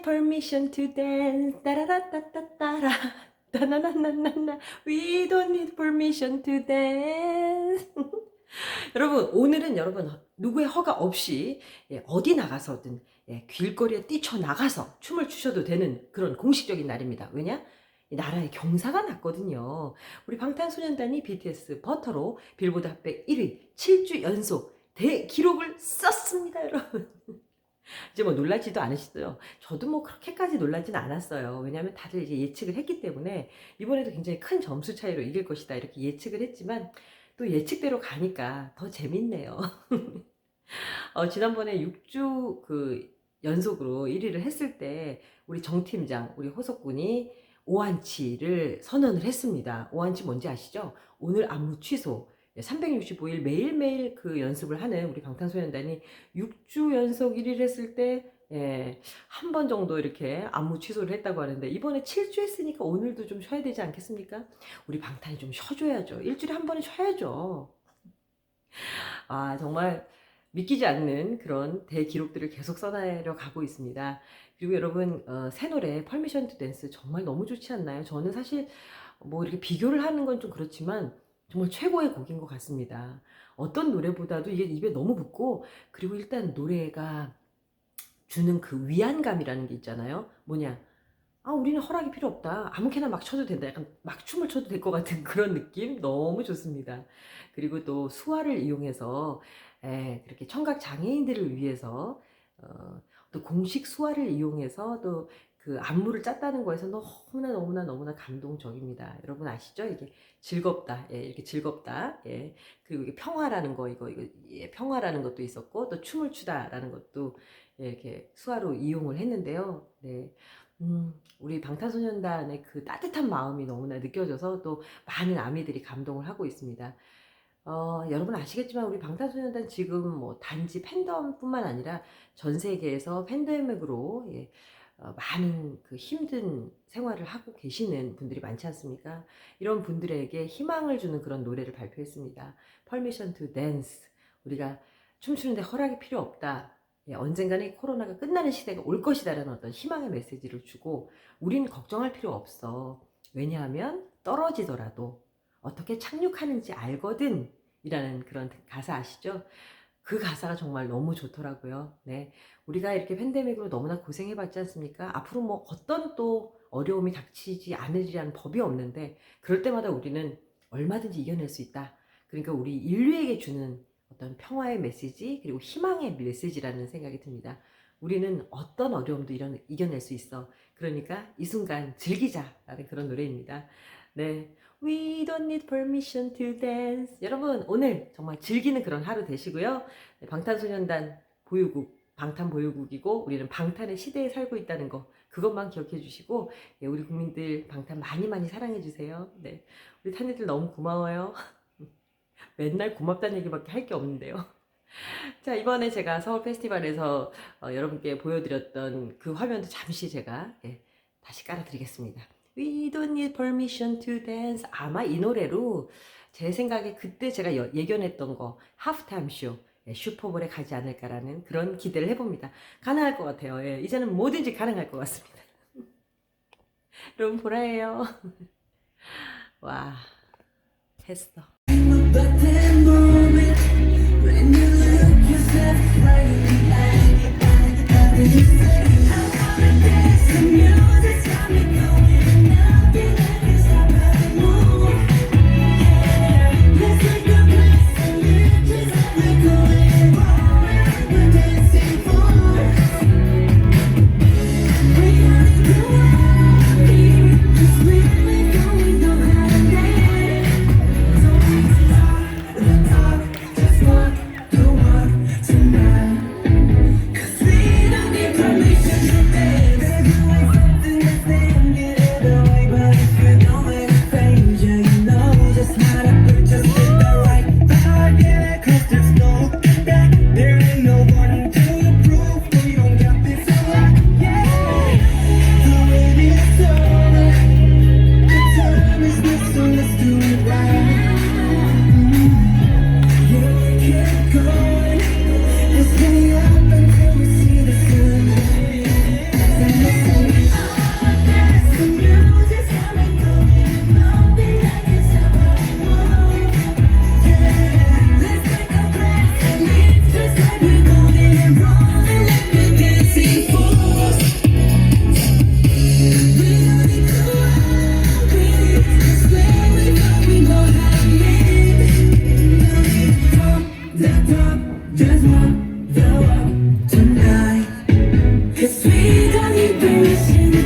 need permission to dance. 따라라따따따라. 따나나나나나. We don't need permission to dance. 여러분, 오늘은 여러분, 누구의 허가 없이 예, 어디 나가서든 예, 길거리에 뛰쳐나가서 춤을 추셔도 되는 그런 공식적인 날입니다. 왜냐? 이 나라의 경사가 났거든요. 우리 방탄소년단이 BTS 버터로 빌보드 핫백 1위 7주 연속 대기록을 썼습니다, 여러분. 이제 뭐 놀라지도 않으시죠? 저도 뭐 그렇게까지 놀라지는 않았어요. 왜냐하면 다들 이제 예측을 했기 때문에 이번에도 굉장히 큰 점수 차이로 이길 것이다 이렇게 예측을 했지만 또 예측대로 가니까 더 재밌네요. 어, 지난번에 6주 그 연속으로 1위를 했을 때 우리 정 팀장, 우리 호석군이 오한치를 선언을 했습니다. 오한치 뭔지 아시죠? 오늘 안무 취소. 365일 매일매일 그 연습을 하는 우리 방탄소년단이 6주 연속 1위를 했을 때, 예, 한 번 정도 이렇게 안무 취소를 했다고 하는데, 이번에 7주 했으니까 오늘도 좀 쉬어야 되지 않겠습니까? 우리 방탄이 좀 쉬어줘야죠. 일주일에 한 번은 쉬어야죠. 아, 정말 믿기지 않는 그런 대기록들을 계속 써내려 가고 있습니다. 그리고 여러분, 어, 새 노래, 퍼미션 투 댄스 정말 너무 좋지 않나요? 저는 사실 뭐 이렇게 비교를 하는 건 좀 그렇지만, 정말 최고의 곡인 것 같습니다. 어떤 노래보다도 이게 입에 너무 붙고 그리고 일단 노래가 주는 그 위안감이라는 게 있잖아요. 뭐냐? 아, 우리는 허락이 필요 없다. 아무렇게나 막 쳐도 된다. 약간 막 춤을 춰도 될 것 같은 그런 느낌 너무 좋습니다. 그리고 또 수화를 이용해서 에, 그렇게 청각 장애인들을 위해서 어, 또 공식 수화를 이용해서 또 그 안무를 짰다는 거에서 너무나 너무나 너무나 감동적입니다. 여러분 아시죠? 이게 즐겁다. 예, 이렇게 즐겁다. 예. 그리고 이게 평화라는 거 이거 이거 예, 평화라는 것도 있었고 또 춤을 추다라는 것도 예, 이렇게 수화로 이용을 했는데요. 네. 음, 우리 방탄소년단의 그 따뜻한 마음이 너무나 느껴져서 또 많은 아미들이 감동을 하고 있습니다. 어, 여러분 아시겠지만 우리 방탄소년단 지금 뭐 단지 팬덤뿐만 아니라 전 세계에서 팬데믹으로 예, 어, 많은 그 힘든 생활을 하고 계시는 분들이 많지 않습니까? 이런 분들에게 희망을 주는 그런 노래를 발표했습니다. Permission to Dance. 우리가 춤추는데 허락이 필요 없다. 예, 언젠가는 이 코로나가 끝나는 시대가 올 것이다라는 어떤 희망의 메시지를 주고 우린 걱정할 필요 없어. 왜냐하면 떨어지더라도 어떻게 착륙하는지 알거든. 이라는 그런 가사 아시죠? 그 가사가 정말 너무 좋더라고요. 네. 우리가 이렇게 팬데믹으로 너무나 고생해봤지 않습니까? 앞으로 뭐 어떤 또 어려움이 닥치지 않으리라는 법이 없는데, 그럴 때마다 우리는 얼마든지 이겨낼 수 있다. 그러니까 우리 인류에게 주는 어떤 평화의 메시지, 그리고 희망의 메시지라는 생각이 듭니다. 우리는 어떤 어려움도 이런, 이겨낼 수 있어. 그러니까 이 순간 즐기자라는 그런 노래입니다. 네. We don't need permission to dance. 여러분, 오늘 정말 즐기는 그런 하루 되시고요. 네, 방탄소년단 보유국, 방탄보유국이고, 우리는 방탄의 시대에 살고 있다는 거, 그것만 기억해 주시고, 예, 우리 국민들 방탄 많이 많이 사랑해 주세요. 네. 우리 탄이들 너무 고마워요. 맨날 고맙다는 얘기밖에 할 게 없는데요. 자, 이번에 제가 서울 페스티벌에서 어, 여러분께 보여드렸던 그 화면도 잠시 제가 예, 다시 깔아드리겠습니다. We don't need permission to dance. 아마 이 노래로 제 생각에 그때 제가 여, 예견했던 거 하프타임 쇼 예, 슈퍼볼에 가지 않을까라는 그런 기대를 해봅니다. 가능할 것 같아요. 예, 이제는 뭐든지 가능할 것 같습니다. 여러분 보라예요. 와 했어. Happy birthday.